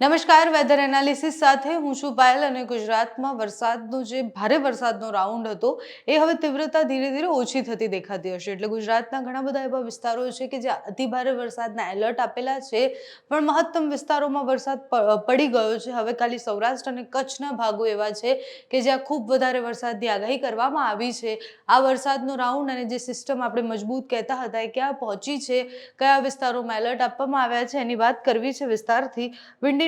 નમસ્કાર weather analysis સાથે હું છું પાયલ અને ગુજરાતમાં વરસાદનો જે ભારે વરસાદનો રાઉન્ડ હતો, એ હવે તીવ્રતા ધીરે ધીરે ઓછી થતી દેખાતી હશે. એટલે ગુજરાતના ઘણા બધા એવા વિસ્તારો છે કે જ્યાં અતિ ભારે વરસાદના એલર્ટ આપેલા છે, પણ મહત્તમ વિસ્તારોમાં વરસાદ પડી ગયો છે. હવે ખાલી સૌરાષ્ટ્ર અને કચ્છના ભાગો એવા છે કે જ્યાં ખૂબ વધારે વરસાદની આગાહી કરવામાં આવી છે. આ વરસાદનો રાઉન્ડ અને જે સિસ્ટમ આપણે મજબૂત કહેતા હતા, એ ક્યાં પહોંચી છે, કયા વિસ્તારોમાં એલર્ટ આપવામાં આવ્યા છે, એની વાત કરવી છે વિસ્તારથી.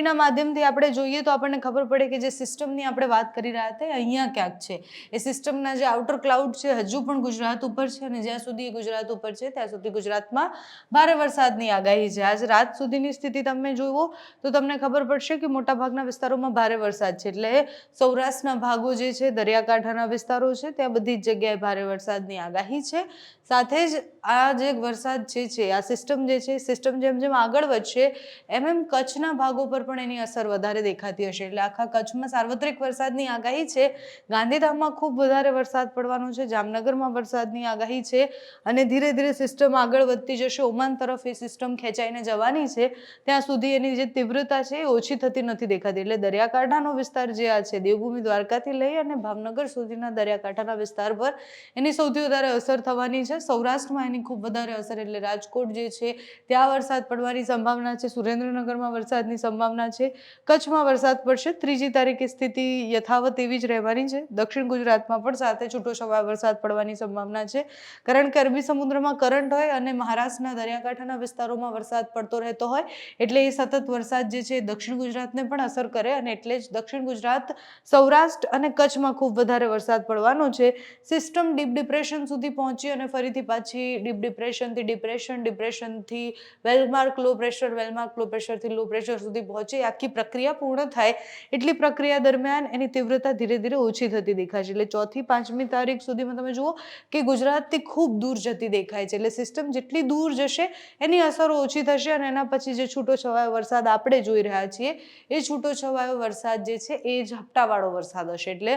વિન્ડીના માધ્યમથી આપણે જોઈએ તો આપણને ખબર પડે કે જે સિસ્ટમની આપણે વાત કરી રહ્યા હતા અહીંયા ક્યાંક છે. એ સિસ્ટમના જે આઉટર ક્લાઉડ છે હજુ પણ ગુજરાત ઉપર છે અને જ્યાં સુધી ગુજરાત ઉપર છે ત્યાં સુધી ગુજરાતમાં ભારે વરસાદની આગાહી છે. આજ રાત સુધીની સ્થિતિ તમે જુઓ તો તમને ખબર પડશે કે મોટાભાગના વિસ્તારોમાં ભારે વરસાદ છે. એટલે સૌરાષ્ટ્રના ભાગો જે છે, દરિયાકાંઠાના વિસ્તારો છે, ત્યાં બધી જ જગ્યાએ ભારે વરસાદની આગાહી છે. સાથે જ આ જે વરસાદ જે છે, આ સિસ્ટમ જે છે સિસ્ટમ જેમ જેમ આગળ વધશે, એમ એમ કચ્છના ભાગો પર પણ એની અસર વધારે દેખાતી હશે. એટલે આખા કચ્છમાં સાર્વત્રિક વરસાદની આગાહી છે. ગાંધીધામમાં ખૂબ વધારે વરસાદ પડવાનો છે, જામનગરમાં વરસાદની આગાહી છે અને ધીરે ધીરે સિસ્ટમ આગળ વધતી જશે. ઓમાન તરફ એ સિસ્ટમ ખેંચાઈને જવાની છે. ત્યાં સુધી એની જે તીવ્રતા છે એ ઓછી થતી નથી દેખાતી. એટલે દરિયાકાંઠાનો વિસ્તાર જે આ છે, દેવભૂમિ દ્વારકાથી લઈ અને ભાવનગર સુધીના દરિયાકાંઠાના વિસ્તાર પર એની સૌથી વધારે અસર થવાની છે. સૌરાષ્ટ્રમાં એની ખૂબ વધારે અસર એટલે રાજકોટ જે છે, ત્યાં વરસાદ પડવાની સંભાવના છે. સુરેન્દ્રનગરમાં વરસાદની સંભાવના છે. કચ્છમાં વરસાદ પડશે. ત્રીજી તારીખે સ્થિતિ યથાવત એવી જ રહેવાની છે. દક્ષિણ ગુજરાતમાં પણ સાથે છૂટો છવાયો વરસાદ પડવાની સંભાવના છે. કારણ કે અરબી સમુદ્રમાં કરંટ હોય અને મહારાષ્ટ્રના દરિયાકાંઠાના વિસ્તારોમાં વરસાદ પડતો રહેતો હોય, એટલે એ સતત વરસાદ જે છે દક્ષિણ ગુજરાતને પણ અસર કરે અને એટલે જ દક્ષિણ ગુજરાત, સૌરાષ્ટ્ર અને કચ્છમાં ખૂબ વધારે વરસાદ પડવાનો છે. સિસ્ટમ ડીપ ડિપ્રેશન સુધી પહોંચી અને ફરીથી પાછી ડીપ ડિપ્રેશનથી depression, ડિપ્રેશનથી well marked low pressure well marked low પ્રેશરથી low pressure સુધી પહોંચે. આખી પ્રક્રિયા પૂર્ણ થાય. એટલી પ્રક્રિયા દરમિયાન એની તીવ્રતા ધીરે ધીરે ઓછી થતી દેખાય છે. એટલે ચોથી, પાંચમી તારીખ સુધીમાં તમે જુઓ કે ગુજરાતથી ખૂબ દૂર જતી દેખાય છે. એટલે સિસ્ટમ જેટલી દૂર જશે, એની અસરો ઓછી થશે અને એના પછી જે છૂટો છવાયો વરસાદ આપણે જોઈ રહ્યા છીએ, એ છૂટો છવાયો વરસાદ જે છે, એ ઝાપટાવાળો વરસાદ હશે. એટલે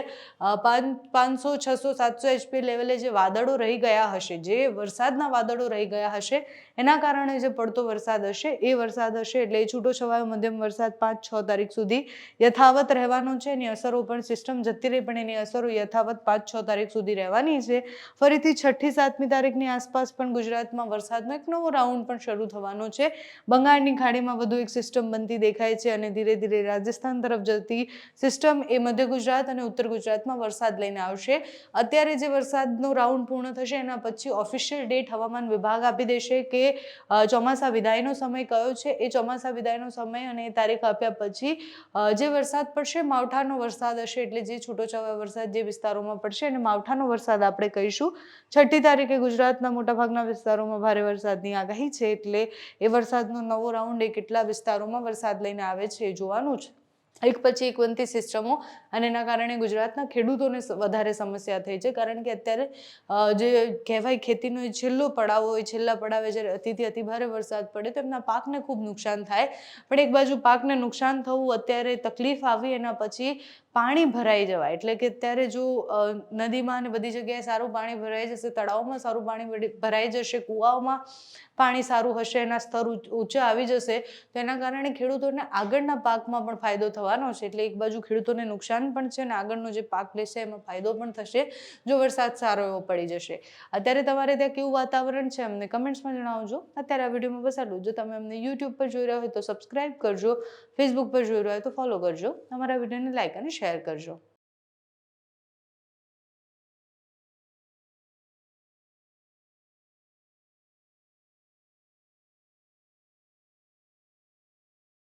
પાંચસો, છસો, સાતસો એચપી લેવલે જે વાદળો રહી ગયા હશે જે વરસાદના વાદળો રહી ગયા હશે, એના કારણે જે પડતો વરસાદ હશે, એ વરસાદ હશે એટલે છૂટો છવાયો મધ્યમ વરસાદ પાંચ છ તારીખ સુધી યથાવત રહેવાનો છે એની અસરો પણ સિસ્ટમ જતી રહી, પણ એની અસરો યથાવત પાંચ છ તારીખ સુધી રહેવાની છે. ફરીથી છઠ્ઠી, સાતમી તારીખની આસપાસ પણ ગુજરાતમાં વરસાદનો એક નવો રાઉન્ડ પણ શરૂ થવાનો છે. બંગાળની ખાડીમાં વધુ એક સિસ્ટમ બનતી દેખાય છે અને ધીરે ધીરે રાજસ્થાન તરફ જતી સિસ્ટમ એ મધ્ય ગુજરાત અને ઉત્તર ગુજરાતમાં વરસાદ લઈને આવશે. અત્યારે જે વરસાદનો રાઉન્ડ પૂર્ણ થશે, એના પછી ઓફિશિયલ ડેટ હવામાન વિભાગ આપી દેશે કે ચોમાસા વિદાયનો સમય કયો છે? એ ચોમાસા વિદાયનો સમય અને એ તારીખ આપ્યા પછી જે વરસાદ પડશે, માવઠાનો વરસાદ હશે એટલે જે છૂટોછવાયો વરસાદ જે વિસ્તારોમાં પડશે અને માવઠાનો વરસાદ આપણે કહીશું. છઠ્ઠી તારીખે ગુજરાતના મોટાભાગના વિસ્તારોમાં ભારે વરસાદની આગાહી છે એટલે એ વરસાદનો નવો રાઉન્ડ એ કેટલા વિસ્તારોમાં વરસાદ લઈને આવે છે એ જોવાનું છે. એક પછી એક બનતી સિસ્ટમો અને એના કારણે ગુજરાતના ખેડૂતોને વધારે સમસ્યા થઈ છે. કારણ કે અત્યારે જે કહેવાય ખેતીનો છેલ્લો પડાવ હોય, છેલ્લા પડાવે જ્યારે અતિથી અતિભારે વરસાદ પડે તો એમના પાકને ખૂબ નુકસાન થાય. પણ એક બાજુ પાકને નુકસાન થવું અત્યારે તકલીફ આવી, એના પછી પાણી ભરાઈ જવાય. એટલે કે અત્યારે જો નદીમાં અને બધી જગ્યાએ સારું પાણી ભરાઈ જશે, તળાવમાં સારું પાણી ભરાઈ જશે, કૂવાઓમાં પાણી સારું હશે, એના સ્તર ઊંચા આવી જશે, તો એના કારણે ખેડૂતોને આગળના પાકમાં પણ ફાયદો થવાનો છે એટલે એક બાજુ ખેડૂતોને નુકસાન પણ છે અને આગળનો જે પાક લેશે એમાં ફાયદો પણ થશે જો વરસાદ સારો એવો પડી જશે. અત્યારે તમારે ત્યાં કેવું વાતાવરણ છે અમને કમેન્ટ્સમાં જણાવજો. અત્યારે આ વિડીયોમાં બસ આટલું જો. તમે અમને યુટ્યુબ પર જોઈ રહ્યા હોય તો સબસ્ક્રાઇબ કરજો ફેસબુક પર જોઈ રહ્યા હોય તો ફોલો કરજો. અમારા વિડીયોને લાઇક અને શેર કરજો.